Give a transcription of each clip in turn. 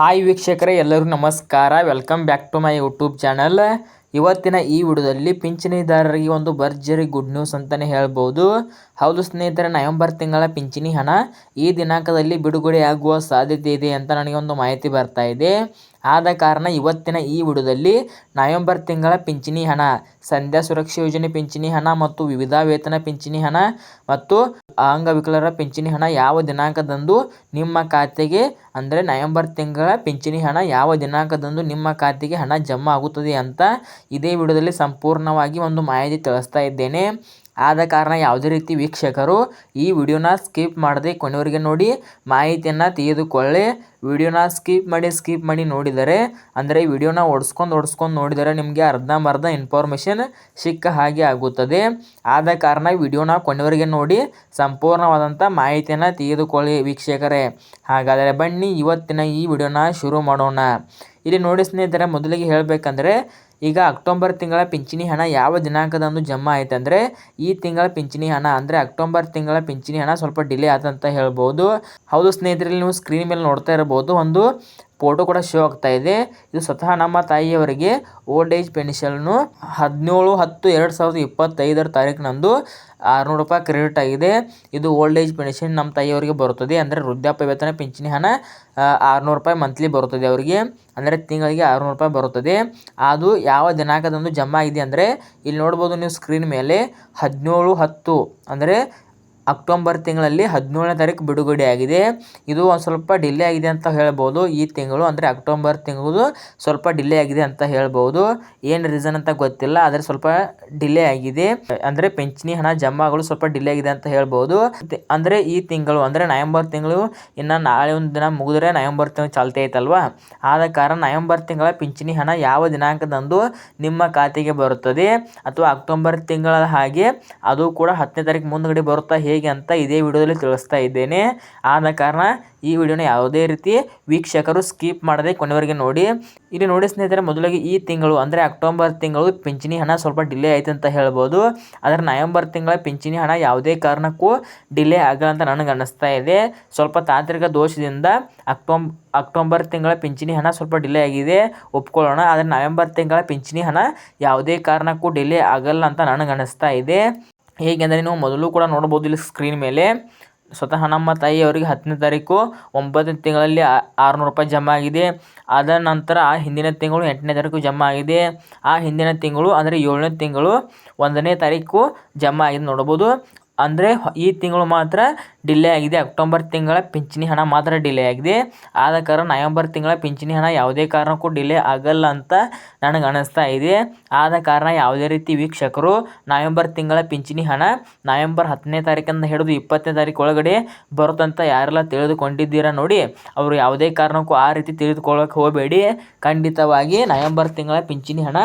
Hi ವೀಕ್ಷಕರೇ ಎಲ್ಲರೂ ನಮಸ್ಕಾರ. Welcome back to my YouTube channel ಇವತ್ತಿನ ಈ ವಿಡಿಯೋದಲ್ಲಿ ಪಿಂಚಣಿದಾರರಿಗೆ ಒಂದು ಭರ್ಜರಿ ಗುಡ್ ನ್ಯೂಸ್ ಅಂತಲೇ ಹೇಳ್ಬೋದು. ಹೌದು ಸ್ನೇಹಿತರೆ, ನವೆಂಬರ್ ತಿಂಗಳ ಪಿಂಚಣಿ ಹಣ ಈ ದಿನಾಂಕದಲ್ಲಿ ಬಿಡುಗಡೆ ಆಗುವ ಸಾಧ್ಯತೆ ಇದೆ ಅಂತ ನನಗೆ ಒಂದು ಮಾಹಿತಿ ಬರ್ತಾ ಇದೆ. ಆದ ಕಾರಣ ಇವತ್ತಿನ ಈ ವಿಡಿಯೋದಲ್ಲಿ ನವೆಂಬರ್ ತಿಂಗಳ ಪಿಂಚಣಿ ಹಣ, ಸಂಧ್ಯಾ ಸುರಕ್ಷಾ ಯೋಜನೆ ಪಿಂಚಣಿ ಹಣ ಮತ್ತು ವಿವಿಧ ವೇತನ ಪಿಂಚಣಿ ಹಣ ಮತ್ತು ಅಂಗವಿಕಲರ ಪಿಂಚಣಿ ಹಣ ಯಾವ ದಿನಾಂಕದಂದು ನಿಮ್ಮ ಖಾತೆಗೆ, ಅಂದರೆ ನವೆಂಬರ್ ತಿಂಗಳ ಪಿಂಚಣಿ ಹಣ ಯಾವ ದಿನಾಂಕದಂದು ನಿಮ್ಮ ಖಾತೆಗೆ ಹಣ ಜಮಾ ಆಗುತ್ತದೆ ಅಂತ ಇದೇ ವಿಡಿಯೋದಲ್ಲಿ ಸಂಪೂರ್ಣವಾಗಿ ಒಂದು ಮಾಹಿತಿ ತಿಳಿಸ್ತಾ ಇದ್ದೇನೆ. ಆದ ಕಾರಣ ಯಾವುದೇ ರೀತಿ ವೀಕ್ಷಕರು ಈ ವಿಡಿಯೋನ ಸ್ಕಿಪ್ ಮಾಡದೆ ಕೊನೆಯವರಿಗೆ ನೋಡಿ ಮಾಹಿತಿಯನ್ನು ತೆಗೆದುಕೊಳ್ಳಿ. ವಿಡಿಯೋನ ಸ್ಕಿಪ್ ಮಾಡಿ ಸ್ಕಿಪ್ ಮಾಡಿ ನೋಡಿದರೆ, ಅಂದರೆ ವಿಡಿಯೋನ ಓಡಿಸ್ಕೊಂಡು ಓಡಿಸ್ಕೊಂಡು ನೋಡಿದರೆ ನಿಮಗೆ ಅರ್ಧಂಬರ್ಧ ಇನ್ಫಾರ್ಮೇಷನ್ ಸಿಕ್ಕ ಹಾಗೆ ಆಗುತ್ತದೆ. ಆದ ಕಾರಣ ವಿಡಿಯೋನ ಕೊನೆಯವರಿಗೆ ನೋಡಿ ಸಂಪೂರ್ಣವಾದಂಥ ಮಾಹಿತಿಯನ್ನು ತೆಗೆದುಕೊಳ್ಳಿ ವೀಕ್ಷಕರೇ. ಹಾಗಾದರೆ ಬನ್ನಿ, ಇವತ್ತಿನ ಈ ವಿಡಿಯೋನ ಶುರು ಮಾಡೋಣ. ಇಲ್ಲಿ ನೋಡಿ ಸ್ನೇಹಿತರೆ, ಮೊದಲಿಗೆ ಹೇಳಬೇಕಂದ್ರೆ ಈಗ ಅಕ್ಟೋಬರ್ ತಿಂಗಳ ಪಿಂಚಣಿ ಹಣ ಯಾವ ದಿನಾಂಕದಂದು ಜಮಾ ಆಯ್ತಂದ್ರೆ ಈ ತಿಂಗಳ ಪಿಂಚಣಿ ಹಣ ಅಂದ್ರೆ ಅಕ್ಟೋಬರ್ ತಿಂಗಳ ಪಿಂಚಣಿ ಹಣ ಸ್ವಲ್ಪ ಡಿಲೇ ಆತಂತ ಹೇಳ್ಬೋದು. ಹೌದು ಸ್ನೇಹಿತರಲ್ಲಿ ನೀವು ಸ್ಕ್ರೀನ್ ಮೇಲೆ ನೋಡ್ತಾ ಇರಬಹುದು ಒಂದು ಫೋಟೋ ಕೂಡ ಶೋ ಆಗ್ತಾ ಇದೆ. ಇದು ಸ್ವತಃ ನಮ್ಮ ತಾಯಿಯವರಿಗೆ ಓಲ್ಡ್ ಏಜ್ ಪೆನ್ಷನ್ ಹದಿನೇಳು ಹತ್ತು ಎರಡು ಸಾವಿರದ ಇಪ್ಪತ್ತೈದರ ತಾರೀಕಿನಂದು ಆರುನೂರು ರೂಪಾಯಿ ಕ್ರೆಡಿಟ್ ಆಗಿದೆ. ಇದು ಓಲ್ಡ್ ಏಜ್ ಪೆನ್ಷನ್ ನಮ್ಮ ತಾಯಿಯವರಿಗೆ ಬರುತ್ತದೆ. ಅಂದರೆ ವೃದ್ಧಾಪ್ಯ ವೇತನ ಪಿಂಚಣಿ ಹಣ ಆರುನೂರು ರೂಪಾಯಿ ಮಂತ್ಲಿ ಬರುತ್ತದೆ ಅವರಿಗೆ. ಅಂದರೆ ತಿಂಗಳಿಗೆ ಆರುನೂರು ರೂಪಾಯಿ ಬರುತ್ತದೆ. ಅದು ಯಾವ ದಿನಾಂಕದಂದು ಜಮಾ ಆಗಿದೆ ಅಂದರೆ ಇಲ್ಲಿ ನೋಡ್ಬೋದು ನೀವು ಸ್ಕ್ರೀನ್ ಮೇಲೆ ಹದಿನೇಳು ಹತ್ತು ಅಂದರೆ ಅಕ್ಟೋಬರ್ ತಿಂಗಳಲ್ಲಿ ಹದಿನೇಳನೇ ತಾರೀಕು ಬಿಡುಗಡೆಯಾಗಿದೆ ಇದು ಒಂದು ಸ್ವಲ್ಪ ಡಿಲೇ ಆಗಿದೆ ಅಂತ ಹೇಳ್ಬೋದು. ಈ ತಿಂಗಳು ಅಂದರೆ ಅಕ್ಟೋಬರ್ ತಿಂಗಳು ಸ್ವಲ್ಪ ಡಿಲೇ ಆಗಿದೆ ಅಂತ ಹೇಳ್ಬೋದು. ಏನು ರೀಸನ್ ಅಂತ ಗೊತ್ತಿಲ್ಲ, ಆದರೆ ಸ್ವಲ್ಪ ಡಿಲೇ ಆಗಿದೆ. ಅಂದರೆ ಪಿಂಚಣಿ, ಹಣ ಜಮಾಗಳು ಸ್ವಲ್ಪ ಡಿಲೇ ಆಗಿದೆ ಅಂತ ಹೇಳ್ಬೋದು. ಅಂದರೆ ಈ ತಿಂಗಳು ಅಂದರೆ ನವೆಂಬರ್ ತಿಂಗಳು, ಇನ್ನು ನಾಳೆ ಒಂದು ದಿನ ಮುಗಿದ್ರೆ ನವೆಂಬರ್ ತಿಂಗಳು ಚಾಲ್ತಿ ಐತಲ್ವಾ? ಆದ ಕಾರಣ ನವೆಂಬರ್ ತಿಂಗಳ ಪಿಂಚಣಿ, ಹಣ ಯಾವ ದಿನಾಂಕದಂದು ನಿಮ್ಮ ಖಾತೆಗೆ ಬರುತ್ತದೆ? ಅಥವಾ ಅಕ್ಟೋಬರ್ ತಿಂಗಳ ಹಾಗೆ ಅದು ಕೂಡ ಹತ್ತನೇ ತಾರೀಕು ಮುಂದಗಡೆ ಬರುತ್ತಾ ಹೇಗೆ ಅಂತ ಇದೇ ವಿಡಿಯೋದಲ್ಲಿ ತಿಳಿಸ್ತಾ ಇದ್ದೇನೆ. ಆದ ಕಾರಣ ಈ ವಿಡಿಯೋನ ಯಾವುದೇ ರೀತಿ ವೀಕ್ಷಕರು ಸ್ಕಿಪ್ ಮಾಡದೆ ಕೊನೆವರೆಗೆ ನೋಡಿ. ಇಲ್ಲಿ ನೋಡಿ ಸ್ನೇಹಿತರೆ, ಮೊದಲಿಗೆ ಈ ತಿಂಗಳು, ಅಂದರೆ ಅಕ್ಟೋಬರ್ ತಿಂಗಳು ಪಿಂಚಣಿ ಹಣ ಸ್ವಲ್ಪ ಡಿಲೇ ಆಯ್ತು ಅಂತ ಹೇಳ್ಬೋದು. ಆದರೆ ನವೆಂಬರ್ ತಿಂಗಳ ಪಿಂಚಣಿ ಹಣ ಯಾವುದೇ ಕಾರಣಕ್ಕೂ ಡಿಲೇ ಆಗಲ್ಲ ಅಂತ ನನಗೆ ಅನ್ನಿಸ್ತಾ ಇದೆ. ಸ್ವಲ್ಪ ತಾಂತ್ರಿಕ ದೋಷದಿಂದ ಅಕ್ಟೋಬ್, ಅಕ್ಟೋಬರ್ ತಿಂಗಳ ಪಿಂಚಣಿ ಹಣ ಸ್ವಲ್ಪ ಡಿಲೇ ಆಗಿದೆ. ಒಪ್ಕೊಳ್ಳೋಣ. ಆದರೆ ನವೆಂಬರ್ ತಿಂಗಳ ಪಿಂಚಣಿ ಹಣ ಯಾವುದೇ ಕಾರಣಕ್ಕೂ ಡಿಲೇ ಆಗಲ್ಲ ಅಂತ ನನಗೆ ಅನ್ನಿಸ್ತಾ ಇದೆ. ಹೇಗೆಂದರೆ ನೀವು ಮೊದಲು ಕೂಡ ನೋಡ್ಬೋದು ಇಲ್ಲಿ ಸ್ಕ್ರೀನ್ ಮೇಲೆ. ಸ್ವತಃ ನಮ್ಮ ತಾಯಿ ಅವರಿಗೆ ಹತ್ತನೇ ತಾರೀಕು, ಒಂಬತ್ತನೇ ತಿಂಗಳಲ್ಲಿ ಆರುನೂರು ರೂಪಾಯಿ ಜಮಾ ಆಗಿದೆ. ಅದರ ನಂತರ ಆ ಹಿಂದಿನ ತಿಂಗಳು ಎಂಟನೇ ತಾರೀಕು ಜಮಾ ಆಗಿದೆ. ಆ ಹಿಂದಿನ ತಿಂಗಳು ಅಂದರೆ ಏಳನೇ ತಿಂಗಳು ಒಂದನೇ ತಾರೀಕು ಜಮಾ ಆಗಿದೆ ನೋಡ್ಬೋದು. ಅಂದರೆ ಈ ತಿಂಗಳು ಮಾತ್ರ ಡಿಲೇ ಆಗಿದೆ. ಅಕ್ಟೋಬರ್ ತಿಂಗಳ ಪಿಂಚಣಿ ಹಣ ಮಾತ್ರ ಡಿಲೇ ಆಗಿದೆ. ಆದ ಕಾರಣ ನವೆಂಬರ್ ತಿಂಗಳ ಪಿಂಚಣಿ ಹಣ ಯಾವುದೇ ಕಾರಣಕ್ಕೂ ಡಿಲೇ ಆಗಲ್ಲ ಅಂತ ನನಗೆ ಅನ್ನಿಸ್ತಾ ಇದೆ. ಆದ ಕಾರಣ ಯಾವುದೇ ರೀತಿ ವೀಕ್ಷಕರು ನವೆಂಬರ್ ತಿಂಗಳ ಪಿಂಚಣಿ ಹಣ ನವೆಂಬರ್ ಹತ್ತನೇ ತಾರೀಕಿಂದ ಹಿಡಿದು ಇಪ್ಪತ್ತನೇ ತಾರೀಕು ಒಳಗಡೆ ಬರುತ್ತಂತ ಯಾರೆಲ್ಲ ತಿಳಿದುಕೊಂಡಿದ್ದೀರಾ ನೋಡಿ, ಅವರು ಯಾವುದೇ ಕಾರಣಕ್ಕೂ ಆ ರೀತಿ ತಿಳಿದುಕೊಳ್ಳೋಕೆ ಹೋಗಬೇಡಿ. ಖಂಡಿತವಾಗಿ ನವೆಂಬರ್ ತಿಂಗಳ ಪಿಂಚಣಿ ಹಣ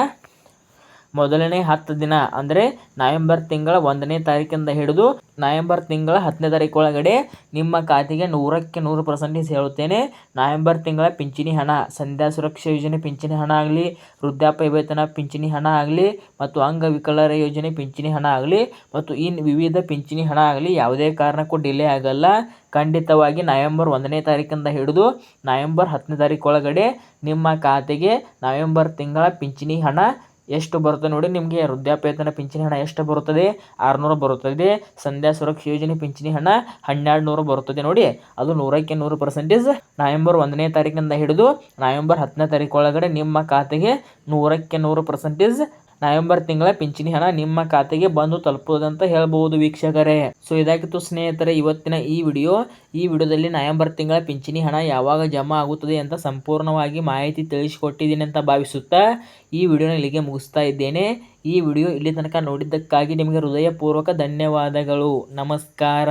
ಮೊದಲನೇ ಹತ್ತು ದಿನ, ಅಂದರೆ ನವೆಂಬರ್ ತಿಂಗಳ ಒಂದನೇ ತಾರೀಕಿಂದ ಹಿಡಿದು ನವೆಂಬರ್ ತಿಂಗಳ ಹತ್ತನೇ ತಾರೀಕು ಒಳಗಡೆ ನಿಮ್ಮ ಖಾತೆಗೆ ನೂರಕ್ಕೆ ನೂರು ಪರ್ಸೆಂಟೇಜ್ ಹೇಳುತ್ತೇನೆ. ನವೆಂಬರ್ ತಿಂಗಳ ಪಿಂಚಣಿ ಹಣ, ಸಂಧ್ಯಾ ಸುರಕ್ಷಾ ಯೋಜನೆ ಪಿಂಚಣಿ ಹಣ ಆಗಲಿ, ವೃದ್ಧಾಪ್ಯ ವೇತನ ಪಿಂಚಣಿ ಹಣ ಆಗಲಿ, ಮತ್ತು ಅಂಗವಿಕಲರ ಯೋಜನೆ ಪಿಂಚಣಿ ಹಣ ಆಗಲಿ, ಮತ್ತು ಇನ್ನು ವಿವಿಧ ಪಿಂಚಣಿ ಹಣ ಆಗಲಿ ಯಾವುದೇ ಕಾರಣಕ್ಕೂ ಡಿಲೇ ಆಗಲ್ಲ. ಖಂಡಿತವಾಗಿ ನವೆಂಬರ್ ಒಂದನೇ ತಾರೀಕಿಂದ ಹಿಡಿದು ನವೆಂಬರ್ ಹತ್ತನೇ ತಾರೀಕು ಒಳಗಡೆ ನಿಮ್ಮ ಖಾತೆಗೆ ನವೆಂಬರ್ ತಿಂಗಳ ಪಿಂಚಣಿ ಹಣ ಎಷ್ಟು ಬರುತ್ತೆ ನೋಡಿ ನಿಮಗೆ ವೃದ್ಧಾಪ್ಯವೇತನ ಪಿಂಚಣಿ ಹಣ ಎಷ್ಟು ಬರುತ್ತದೆ? ಆರುನೂರು ಬರುತ್ತದೆ. ಸಂಧ್ಯಾ ಸುರಕ್ಷಾ ಯೋಜನೆ ಪಿಂಚಣಿ ಹಣ ಹನ್ನೆರಡು ನೂರು ಬರುತ್ತದೆ ನೋಡಿ. ಅದು ನೂರಕ್ಕೆ ನೂರು ಪರ್ಸೆಂಟೇಜ್ ನವೆಂಬರ್ ಒಂದನೇ ತಾರೀಕಿನಿಂದ ಹಿಡಿದು ನವೆಂಬರ್ ಹತ್ತನೇ ತಾರೀಕು ಒಳಗಡೆ ನಿಮ್ಮ ಖಾತೆಗೆ ನೂರಕ್ಕೆ ನೂರು ಪರ್ಸೆಂಟೇಜ್ ನವೆಂಬರ್ ತಿಂಗಳ ಪಿಂಚಣಿ ಹಣ ನಿಮ್ಮ ಖಾತೆಗೆ ಬಂದು ತಲುಪುವುದಂತ ಹೇಳಬಹುದು ವೀಕ್ಷಕರೇ. ಸೊ ಇದಾಗಿತ್ತು ಸ್ನೇಹಿತರೆ, ಇವತ್ತಿನ ಈ ವಿಡಿಯೋ. ಈ ವಿಡಿಯೋದಲ್ಲಿ ನವೆಂಬರ್ ತಿಂಗಳ ಪಿಂಚಣಿ ಹಣ ಯಾವಾಗ ಜಮಾ ಆಗುತ್ತದೆ ಅಂತ ಸಂಪೂರ್ಣವಾಗಿ ಮಾಹಿತಿ ತಿಳಿಸಿಕೊಟ್ಟಿದ್ದೀನಿ ಅಂತ ಭಾವಿಸುತ್ತಾ ಈ ವಿಡಿಯೋನ ಇಲ್ಲಿಗೆ ಮುಗಿಸ್ತಾ ಇದ್ದೇನೆ. ಈ ವಿಡಿಯೋ ಇಲ್ಲಿ ತನಕ ನೋಡಿದ್ದಕ್ಕಾಗಿ ನಿಮಗೆ ಹೃದಯಪೂರ್ವಕ ಧನ್ಯವಾದಗಳು. ನಮಸ್ಕಾರ.